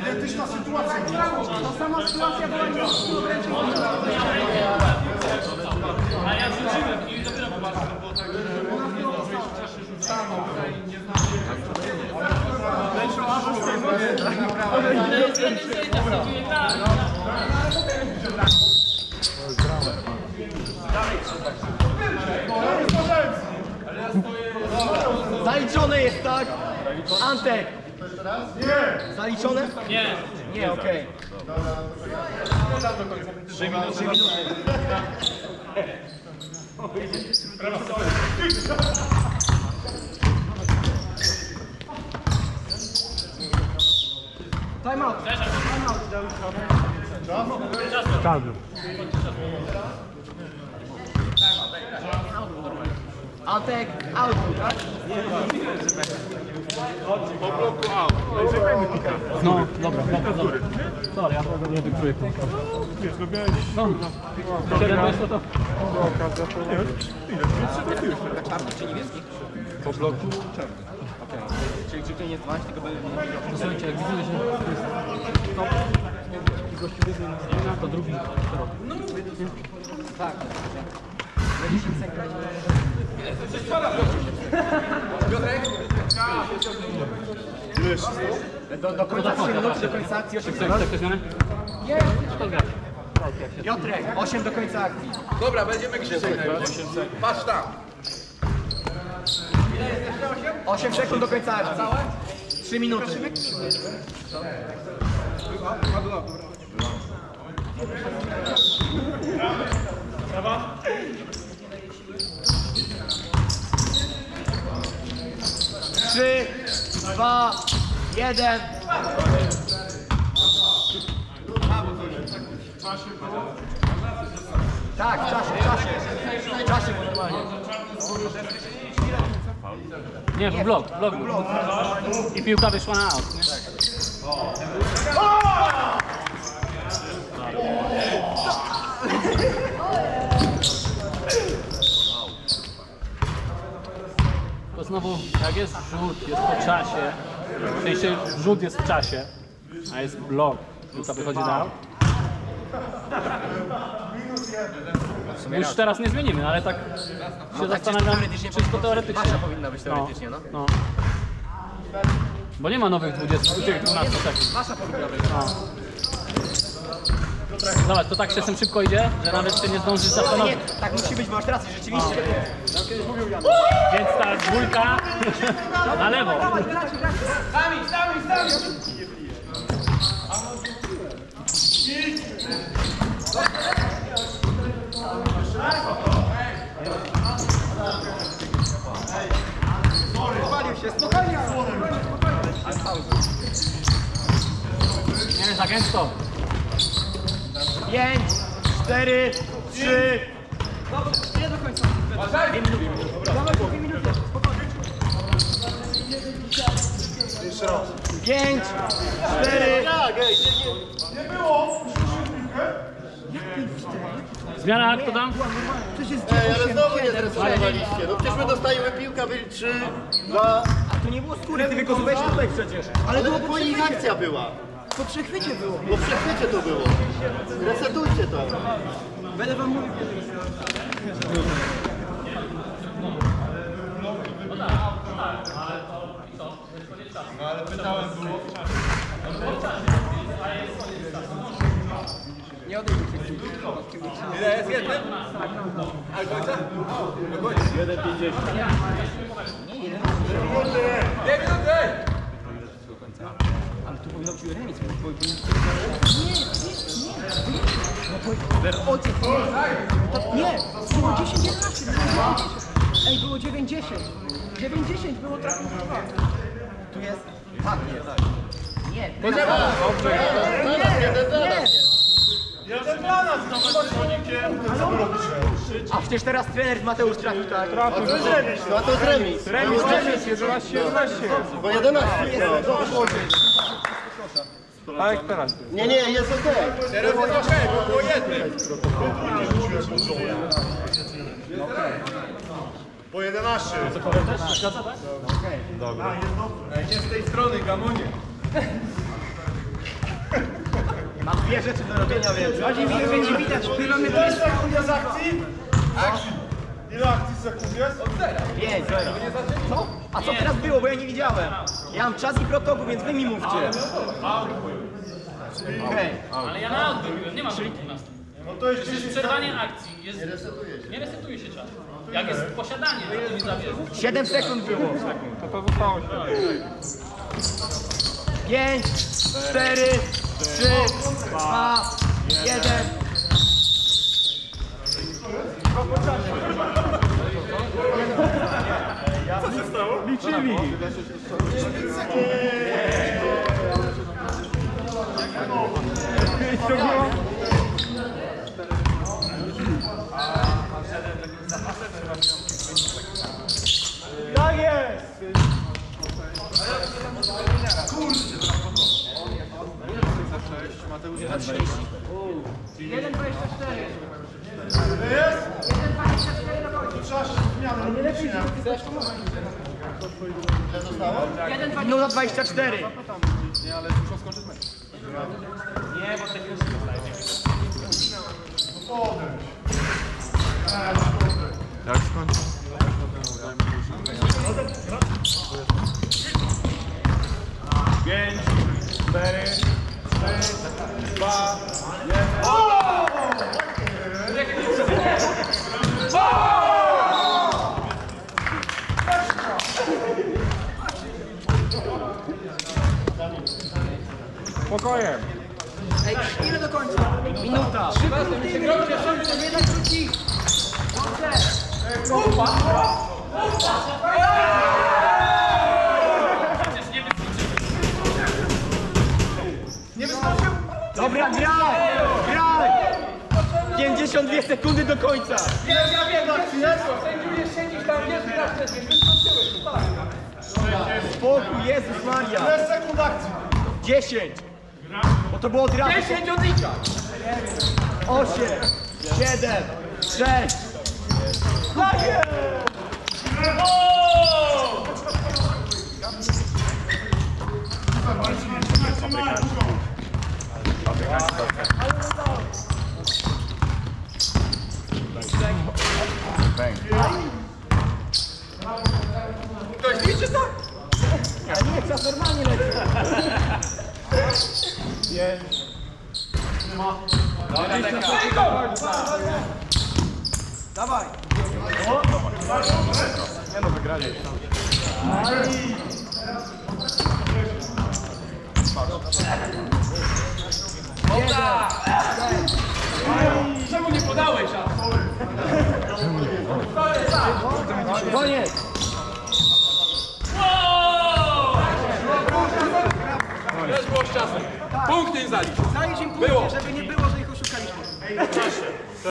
Identyczna sytuacja. Ta sama sytuacja była nie w ręce. A ja rzuciłem i dopiero popatrzyłem. Zaliczone jest, tak? Antek! Zaliczone? Nie. Nie, okej. Time out. Time out. Antek, out, tak? No, dobra. Sorry, ja tego nie wykryję. No, siedem to jest to to. Po bloku czarny. Okej. To nie jest 12, tylko będzie... Słuchajcie, jak widzimy, że to jest top i gościu to drugi środek. Tak. Na 10 sekund. Do, do końca 3 minuty, do końca akcji 8 Chcesz sekund. To. Piotrek, 8 do końca akcji. Dobra, będziemy krzyczeć. Patrz tam. 8 sekund do końca akcji. 3 minuty. Trzy, dwa, jeden. Tak, w czasie, w czasie. W czasie, normalnie. Nie, był blok, blok. I piłka wyszła na out. Nie? To znowu, jak jest rzut, jest po czasie, w sensie rzut jest w czasie, a jest blok, piłka wychodzi na out. Już teraz nie zmienimy, ale tak się zastanawiam, czysto teoretycznie. Wasza powinna być teoretycznie, no. No. Bo nie ma nowych 20, tych 12 sekund. Wasza powinna być. No. Zobacz, to tak się czasem szybko idzie, że nawet się nie zdążysz Nie, zastanowić. tak musi być, masz rację, rzeczywiście. Więc ta dwójka na lewo. Spalił za gęsto. 5, 4, 3. Nie do końca. Dwie minuty. Dawaj, dwie minuty. Spokojnie. Jeszcze raz. 5, 4. Zmiana, kto tam? Ej, ale znowu nie zresowaliście. No przecież my dostajemy piłkę, byli 3, 2. A tu nie było skóry, ty tutaj przecież. Ale Ale było to po nich akcja była. Po przechwycie było. Bo przechwycie to było. Resetujcie to. Będę wam mówił. Nie odejmij się. Ile jest jednym? A końca? Do końca. 1,50. Nie, 1,50. Dwie minuty! Tu powinno być remis. bo powinien- Nie, nie, nie. No po... Ojciec, nie. To, nie, było 10, 11, było 9. Ej, było 9, 10. 9, 10 było dwa. Tu jest... Tak. Nie, na Dobrze, jeden za nas. Jeden dla nas, wy robicie? A przecież teraz trener Mateusz trafił, tak? No to jest remis. No to jest remis. Remis, remis, 11, 11. Bo 11. A jak teraz? Nie, nie, jest okej. Teraz jest okej, bo było jednym. Po 11. Zgadza, tak? Ej, nie z tej strony, gamonie. Mam dwie rzeczy do robienia, więc... Chodzi mi, że będzie widać kilometrystę. Ile akcji? Akcji. Ile akcji sekund jest? Od zera. Pięć, zero. Co? A co teraz było, bo ja nie widziałem. Ja mam czas i protokół, więc wy mi mówcie. Okej. Ale ja na wybiłem, nie mam punktu na. No to jest To jest 10 przerwanie akcji. Jest, nie resetuje się czas. Jak jest posiadanie, to mi zabierze. 7 sekund było. To to zostało się. 5, 4, 3, 2, 1. Liczyli. Tak jest! Jeden 24. Jest? Jeden 24 do końca. Trzeba się zmiany. Nie lepiej Jeden 20. Minuta 24. Jak skończę? Pięć, cztery, trzy, dwa, jeden. Spokojem. Ej, ile do końca? Minuta. Trzy punkty, nie daj wrócić. Dobrze. Dobra, graj! Graj! 52 sekundy do końca! tam jest nie wyskoczyłeś, tak. Spokój, Jezus Maria. Ile sekund akcji? 10. Bo to było od razu. 10 odlicza. 8, 7, 6. Daję! Bang. 300! Ale nie, czas normalnie leci. Pięć. Trzyma. Dobra, Dawaj. Nie no, wygrali. Dobra. Punkt nie zaliczył. Im punkty, żeby nie było, że ich oszukaliśmy.